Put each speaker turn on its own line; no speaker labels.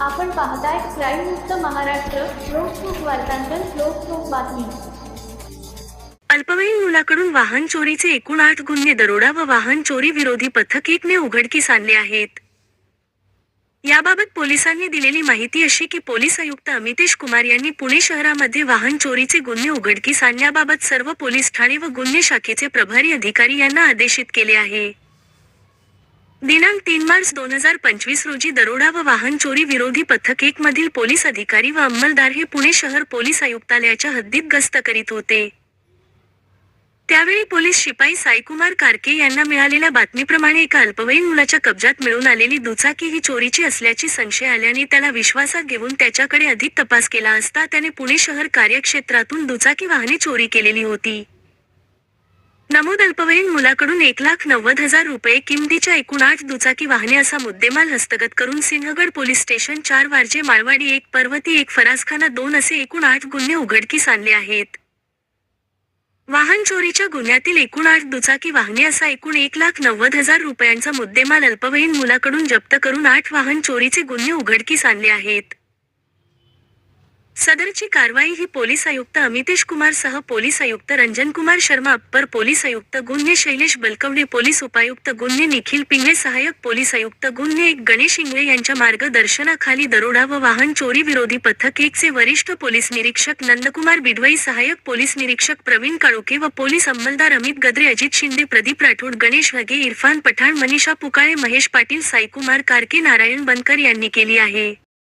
आपण पाहताय क्राईम मुक्त महाराष्ट्र लोकसुख वार्तांकन लोकसुख बातमी.
अल्पवयीन मुलाकडून वाहन चोरीचे एकूण आठ गुन्हे दरोडा व वाहन चोरी विरोधी पथक एकने उघडकीस आणले आहेत. याबाबत पोलिसांनी दिलेली माहिती अशी की पोलीस आयुक्त अमितेश कुमार यांनी पुणे शहरामध्ये वाहन चोरीचे गुन्हे उघडकीस आणण्याबाबत सर्व पोलीस ठाणे व गुन्हे शाखेचे प्रभारी अधिकारी यांना आदेशित केले आहे. दिनांक तीन मार्च दोन हजार पंचवीस रोजी दरोडा व वाहन चोरी विरोधी पथक एक मधील पोलीस अधिकारी व अंमलदार हे पुणे शहर पोलीस आयुक्तालयाच्या हद्दीत गस्त करीत होते. त्यावेळी पोलीस शिपाई साईकुमार कारके यांना मिळालेल्या बातमीप्रमाणे एका अल्पवयीन मुलाच्या कब्जात मिळून आलेली दुचाकी ही चोरीची असल्याची संशय आल्याने त्याला विश्वासात घेऊन त्याच्याकडे अधिक तपास केला असता त्याने पुणे शहर कार्यक्षेत्रातून दुचाकी वाहने चोरी केलेली होती. नमूद अल्पवयीन मुलाकडून एक लाख नव्वद हजार रुपये किमतीच्या एकूण आठ दुचाकी वाहने असा मुद्देमाल हस्तगत करून सिंहगड पोलीस स्टेशन चार वारजे माळवाडी एक पर्वती एक फरासखाना दोन असे एकूण आठ गुन्हे उघडकीस आणले आहेत. वाहन चोरीच्या गुन्ह्यातील एकूण आठ दुचाकी वाहने असा एकूण एक लाख नव्वद हजार रुपयांचा मुद्देमाल अल्पवयीन मुलाकडून जप्त करून आठ वाहन चोरीचे गुन्हे उघडकीस आणले आहेत. सदरची कारवाई ही पोलीस आयुक्त अमितेश कुमार सह पोलीस आयुक्त रंजन कुमार शर्मा अप्पर पोलीस आयुक्त गुन्हे शैलेश बलकवडे पोलीस उपायुक्त गुन्हे निखिल पिंगळे सहाय्यक पोलीस आयुक्त गुन्हे एक गणेश इंगळे यांच्या मार्गदर्शनाखाली दरोडा व वाहन चोरी विरोधी पथक एकचे वरिष्ठ पोलीस निरीक्षक नंदकुमार बिडवई सहाय्यक पोलीस निरीक्षक प्रवीण काळुके व पोलीस अंमलदार अमित गद्रे अजित शिंदे प्रदीप राठोड गणेश वगे इरफान पठाण मनीषा पुकाळे महेश पाटील साईकुमार कारके नारायण बनकर यांनी केली आहे.